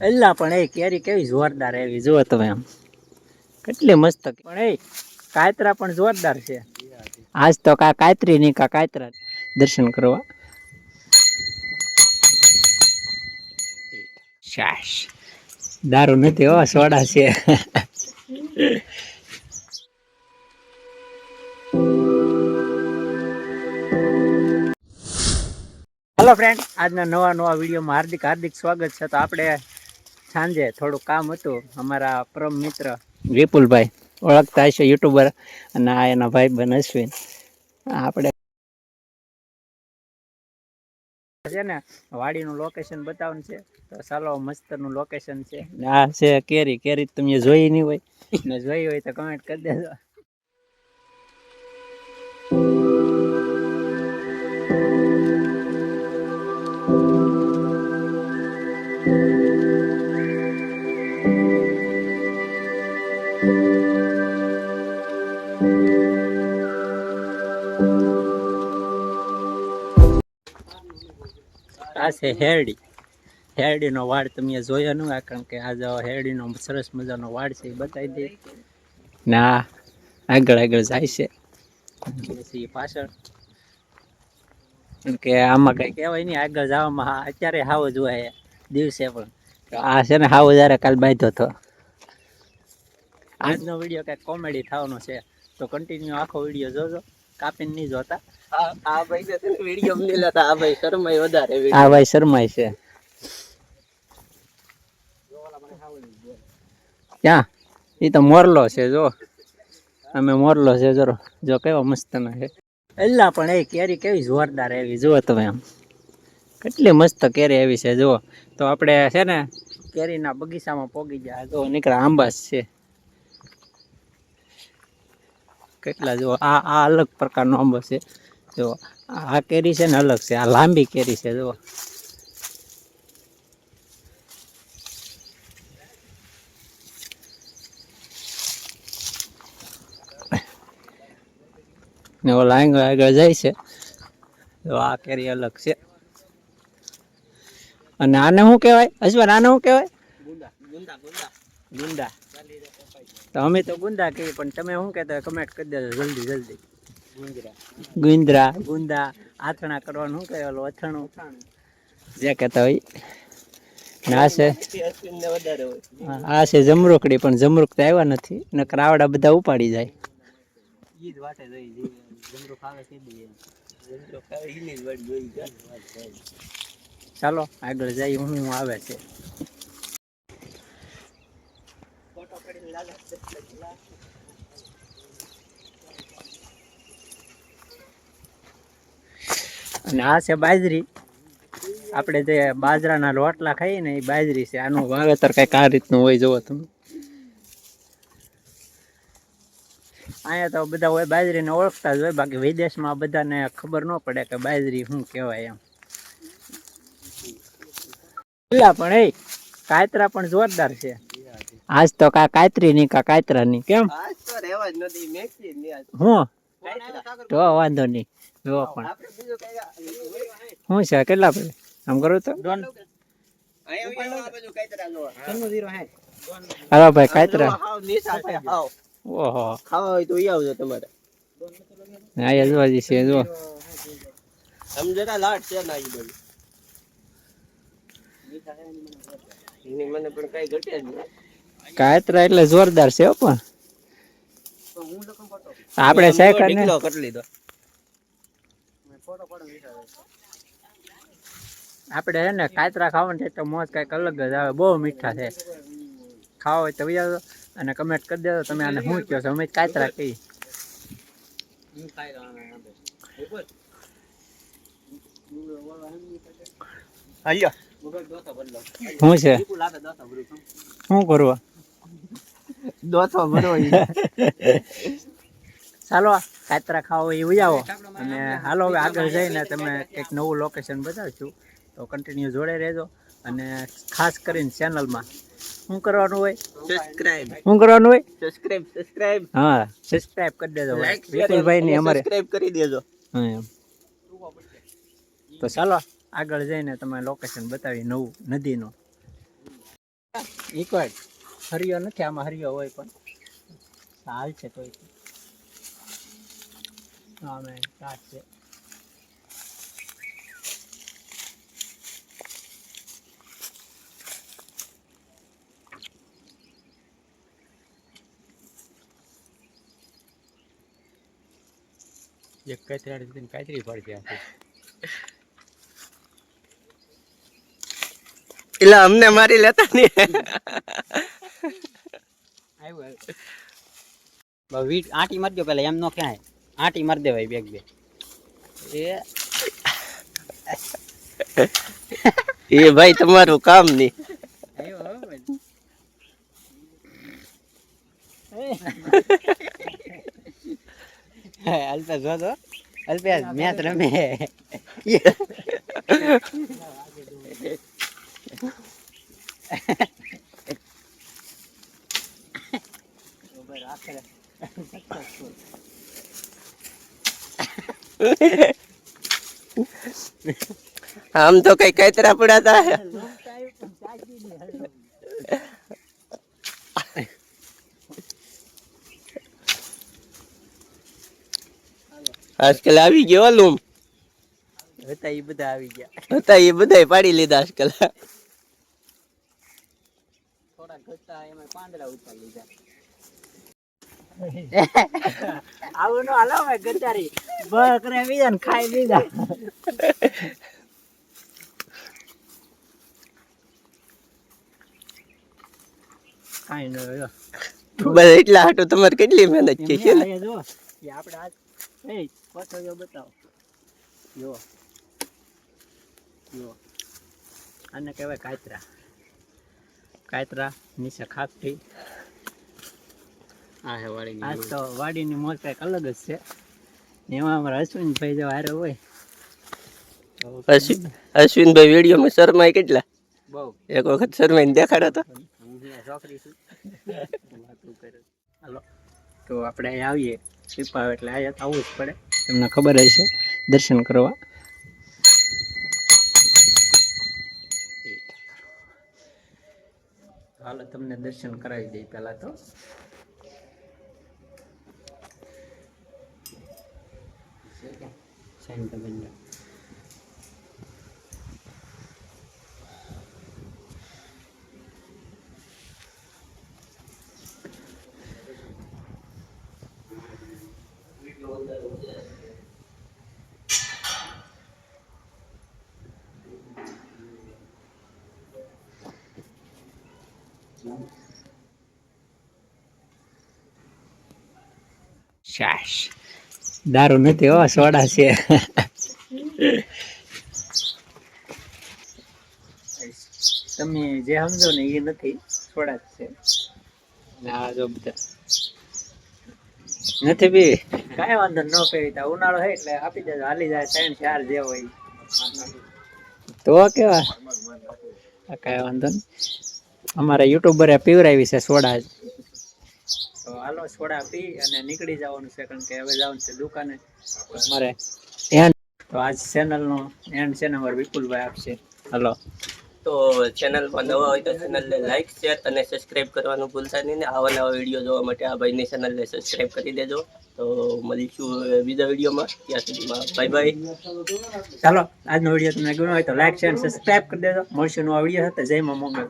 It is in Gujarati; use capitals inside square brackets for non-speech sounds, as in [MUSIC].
એલા પણ એ કેરી કેવી જોરદાર એવી જુઓ તમે આમ. કેટલી મસ્ત પણ એ કાયતરા પણ જોરદાર છે. આજ તો કા કાયત્રી નહીં, કા કાયતરા. દર્શન કરવા. શાશ. દારૂ નથી હો, સોડા છે. હેલો ફ્રેન્ડ આજના નવા નવા વિડીયોમાં હાર્દિક હાર્દિક સ્વાગત છે. તો આપણે સાંજે થોડું કામ હતું અમારા પરમ મિત્ર વિપુલભાઈ ઓળખતા હશે યુટ્યુબર અને આ એના ભાઈ બન અશ્વિન. આપણે છે ને વાડીનું લોકેશન બતાવવાનું છે તો ચાલો મસ્તનું લોકેશન છે. આ છે કેરી કેરી તમે જોઈ નહીં હોય. ને જોઈ હોય તો કમેન્ટ કરી દેજો. આ હેરડી. હેરડીનો વાડ તમે જોયો ન કારણ કે આ જો હેરડીનો સરસ મજાનો વાડ છે, એ બતાવી દે. ના આગળ આગળ જાય છે. પછી પાછળ. કે આમાં કઈ કહેવાય નહીં, આગળ જવામાં અત્યારે હાવ જોવાય દિવસે પણ. આ છે ને હાવ જ્યારે કાલ બાંધ્યો હતો. આજનો વીડિયો કંઈક કોમેડી થવાનો છે. તો કન્ટિન્યુ આખો વીડિયો જોજો. કાપીને નહીં જોતા. આ ભાઈ ને શરમાય છે. ક્યાં? એ તો મોરલો છે, જો. અમે મોરલો છે જરો જો કેવો મસ્તનો છે. એલા પણ એ કેરી કેવી જોરદાર એવી જુઓ તમે આમ. કેટલી મસ્ત કેરી એવી છે, જુઓ. તો આપણે છે ને કેરીના બગીચામાં પોગી ગયા, જો નીકળે આંબાસ છે. કેટલા, જુઓ, આ આ અલગ પ્રકારનો આંબો છે. જો, આ કેરી છે ને અલગ છે, આ લાંબી કેરી છે, જુઓ. ને ઓલા આગળ જાય છે. તો આ કેરી અલગ છે. અને આને શું કહેવાય? અજવાન, આને શું કહેવાય? ગુંદા. તો અમે તો ગુંદા કહીએ, પણ તમે શું કહેતા કમેન્ટ કરી દેજો જલ્દી જલ્દી. ગુંદરા. ગુંદા. આથણા કરવાનું શું કહે ઓલું અથાણું જે કહેતા હોય. આ છે આ છે જમરૂકડી પણ જમરૂક તો આવ્યા નથી. ને આવડા બધા ઉપાડી જાય. ચાલો આગળ જાય હું હું આવે છે. ફોટો લાલા અને આ છે બાજરી. આપણે જે બાજરાના રોટલા ખાઈએ ને એ બાજરી છે. આનું વાવેતર કંઈક આ રીતનું હોય જોવો તમે. અહીંયા તો બધા હોય બાજરીને ઓળખતા જ હોય. બાકી વિદેશમાં બધાને ખબર ન પડે કે બાજરી શું કહેવાય એમ. પેલા પણ એ કાયતરા પણ જોરદાર છે. આજ તો કા કાયતરી ની કા કાયતરા ની કેમ? આજ તો રહેવા જ નથી. મેક્સી જ આજ. હું? તો વાંધો નહીં. જો પણ. આપણે શું છે? કેટલા પડે આમ કરો તો. હાલો ભાઈ કાયતરા. ઓહો. ખાવા હોય તો ઈ આવજો તમારે. અહીંયા જોવા છે જો આમ જરા લાટ છે ના એની મને પણ કઈ ઘટે જ નહીં. કાયતરા એટલે જોરદાર છે પણ. આપણે સાયકલ ને કટલી દો લીધો. આપણે છે ને કાયતરા ખાવાનું છે તો મોજ કંઈક અલગ જ આવે બહુ મીઠા છે. ખાવા હોય તો વિચારો અને કમેન્ટ કરી દેજો તમે આને શું કહો છો? અમે જ કાયતરા કહી હાલ્યો શું છે? શું કરવા? દોથો ભરો [LAUGHS] ચાલો કાતરા ખાવો એ ઉજાવો. અને હાલો હવે આગળ જઈને તમે એક નવું લોકેશન બતાવશું. તો કન્ટિન્યુ જોડે રહેજો. અને ખાસ કરીને ચેનલમાં શું કરવાનું હોય? સબસ્ક્રાઇબ શું કરવાનું હોય? સબસ્ક્રાઇબ સબસ્ક્રાઇબ હા સબસ્ક્રાઇબ કરી દેજો વિપુલભાઈ ને અમારે. સબસ્ક્રાઇબ કરી દેજો. હા તો ચાલો આગળ જઈને તમે લોકેશન બતાવી નવું નદીનું. ઇક્વડ હરિયો નથી આમાં હરિયો હોય પણ. હાલ છે તોય. આમે કાચ છે. એક કચરાડી દીધી કાચરી પડશે આખી. એટલે અમને મારી લેતા ને આવ્યું આવ્યું વીટ આંટી મારજો પેલા એમ નો ક્યાંય આંટી મારી દેવાય બેગ બે એ એ ભાઈ તમારું કામ નહીં આવ્યો હો ભાઈ. અલ્પેશ જો તો અલ્પેશ મેચ રમે આમ તો કઈ કચરા પડાતા હે. આજકાલ આવી ગયો લૂમ. હતા એ બધા આવી ગયા. હતા એ બધા પાડી લીધા આજકાલ. થોડા ઘટતા એમાં પાંદડા ઉતારી લીધા. [LAUGHS] આવું નો હાલો ભાઈ ગંજારી બકરે બીજા ને ખાઈ બીજા કાંઈ ન હોય બધા એટલા હાટું તમારે કેટલી મહેનત છે છે ને? આપણે આજ એ પાછો જો બતાવો જો જો આને કહેવાય કાતરા કાતરા નીચે ખાપટી આ હે વાળી આજ તો વાડીની મોજ કંઈક અલગ જ છે ને એમાં અમારા અશ્વિનભાઈ જો હારે હોય અશ્વિન અશ્વિનભાઈ વિડીયોમાં શર્માય કેટલા બહુ એક વખત શર્માઈને દેખાડો તો હું છોકરી છું હાલો તો આપણે અહીંયા આવીએ પીપા એટલે અહીંયા આવવું જ પડે તમને ખબર હશે. દર્શન કરવા. હાલો તમને દર્શન કરાવી દઈ પહેલા તો. સાઈન શાશ દારૂ નથી હો સોડા છે. તમે જે સમજો ને એ નથી સોડા જ છે. ના આ જો બધા. નથી બી. કાંઈ વાંધો ન પીવી તા ઉનાળો હોય એટલે આપી દેજો. હાલી જાય ત્રણ ચાર જે હોય. તો કેવા? આ કાંઈ વાંધો નહીં. અમારે યુટ્યુબરે પીવરાવી છે સોડા જ. તો હાલો સોડા પી અને નીકળી જવાનું છે કારણ કે હવે જવાનું છે દુકાને. તો અમારે એન્ડ તો આજ ચેનલનો એન્ડ છે ને અમારે વિપુલભાઈ આપશે. હાલો. તો ચેનલમાં નવા હોય તો ચેનલને લાઈક શેર અને સબસ્ક્રાઇબ કરવાનું ભૂલતા નહીં ને. આવા નવા વીડિયો જોવા માટે આ ભાઈની ચેનલને સબસ્ક્રાઇબ કરી દેજો. તો મળીશું બીજા વિડીયોમાં. ત્યાં સુધીમાં બાય બાય ચાલો આજનો વીડિયો તમને ગમ્યો હોય તો લાઈક શેર સબસ્ક્રાઇબ કરી દેજો. મળશું નવા વીડિયો સાથે. જય મા મોગલ.